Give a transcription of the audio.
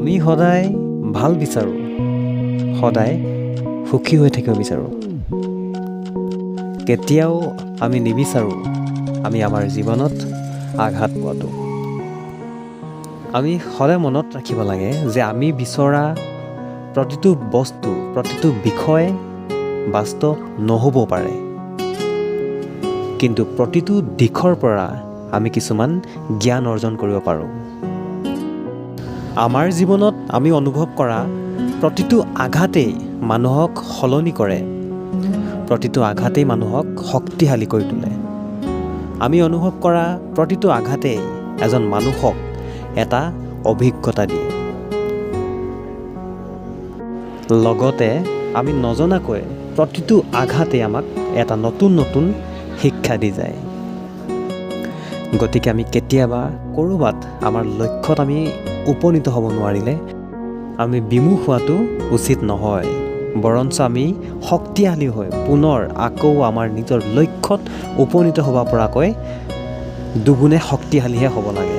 আমি সদায় ভাল বিচাৰোঁ সদায় সুখী হৈ থাকিব বিচাৰোঁ। কেতিয়াও আমি নিবিচাৰোঁ আমি আমাৰ জীৱনত আঘাত পোৱাটো। আমি সদায় মনত ৰাখিব লাগে যে আমি বিচৰা প্ৰতিটো বস্তু প্ৰতিটো বিষয় বাস্তৱ নহ'ব পাৰে। কিন্তু প্ৰতিটো দিশৰ পৰা আমি কিছুমান জ্ঞান অৰ্জন কৰিব পাৰোঁ। আমাৰ জীৱনত আমি অনুভৱ কৰা প্ৰতিটো আঘাতেই মানুহক সলনি কৰে। প্ৰতিটো আঘাতেই মানুহক শক্তিশালী কৰি তোলে। আমি অনুভৱ কৰা প্ৰতিটো আঘাতেই এজন মানুহক এটা অভিজ্ঞতা দিয়ে। লগতে আমি নজনাকৈ প্ৰতিটো আঘাতেই আমাক এটা নতুন নতুন শিক্ষা দি যায়। গতিকে আমি কেতিয়াবা ক'ৰবাত আমাৰ লক্ষ্যত আমি উপনীত হ'ব নোৱাৰিলে আমি বিমুখ হোৱাটো উচিত নহয়। বৰঞ্চ আমি শক্তিশালী হৈ পুনৰ আকৌ আমাৰ নিজৰ লক্ষ্যত উপনীত হ'ব পৰাকৈ দুগুণে শক্তিশালীহে হ'ব লাগে।